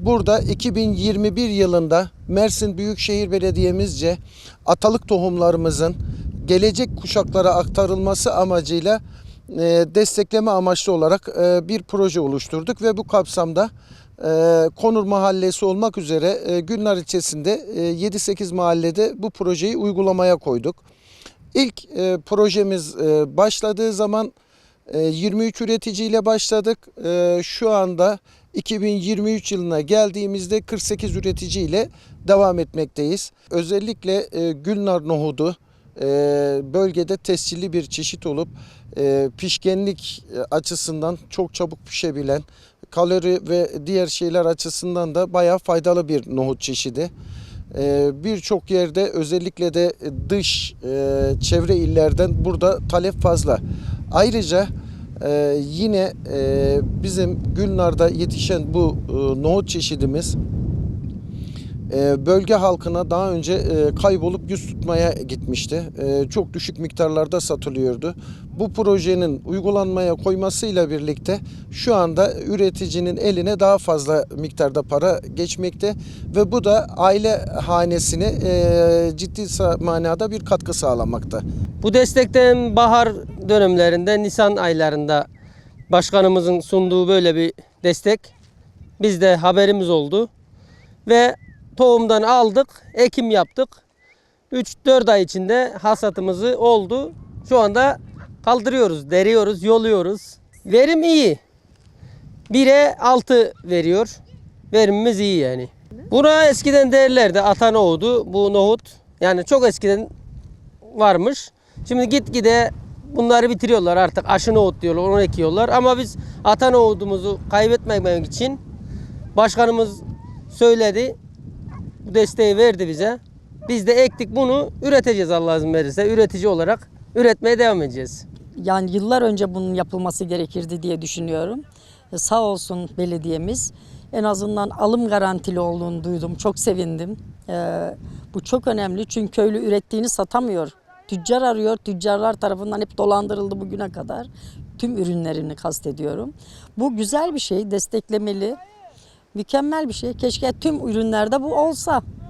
burada 2021 yılında Mersin Büyükşehir Belediye'mizce atalık tohumlarımızın gelecek kuşaklara aktarılması amacıyla e, destekleme amaçlı olarak e, bir proje oluşturduk ve bu kapsamda e, Konur Mahallesi olmak üzere Gülnar ilçesinde e, 7-8 mahallede bu projeyi uygulamaya koyduk. İlk projemiz başladığı zaman e, 23 üreticiyle başladık. Şu anda 2023 yılına geldiğimizde 48 üreticiyle devam etmekteyiz. Özellikle e, Gülnar nohudu e, bölgede tescilli bir çeşit olup e, pişkenlik e, açısından çok çabuk pişebilen, kalori ve diğer şeyler açısından da bayağı faydalı bir nohut çeşidi. Ee, Birçok yerde özellikle de dış e, çevre illerden burada talep fazla. Ayrıca e, yine e, bizim Gülnar'da yetişen bu e, nohut çeşidimiz e, bölge halkına daha önce e, kaybolup yüz tutmaya gitmişti. E, Çok düşük miktarlarda satılıyordu. Bu projenin uygulanmaya koymasıyla birlikte şu anda üreticinin eline daha fazla miktarda para geçmekte ve bu da aile hanesine e, ciddi manada bir katkı sağlamakta. Bu destekten bahar dönemlerinde Nisan aylarında başkanımızın sunduğu böyle bir destek bizde haberimiz oldu ve tohumdan aldık, ekim yaptık. 3-4 ay içinde hasatımızı oldu. Şu anda kaldırıyoruz, deriyoruz, yoluyoruz. Verim iyi. 1'e 6 veriyor. Verimimiz iyi yani. Buna eskiden derlerdi ata nohudu, bu nohut. Yani çok eskiden varmış. Şimdi gitgide bunları bitiriyorlar artık aşı nohut diyorlar onu ekiyorlar. Ama biz ata nohudumuzu kaybetmemek için başkanımız söyledi. Bu desteği verdi bize. Biz de ektik bunu üreteceğiz Allah izin verirse. Üretici olarak üretmeye devam edeceğiz. Yani yıllar önce bunun yapılması gerekirdi diye düşünüyorum. E, Sağ olsun belediyemiz. En azından alım garantili olduğunu duydum. Çok sevindim. Ee, bu çok önemli çünkü köylü ürettiğini satamıyor. Tüccar arıyor. Tüccarlar tarafından hep dolandırıldı bugüne kadar. Tüm ürünlerini kastediyorum. Bu güzel bir şey, desteklemeli. Mükemmel bir şey. Keşke tüm ürünlerde bu olsa.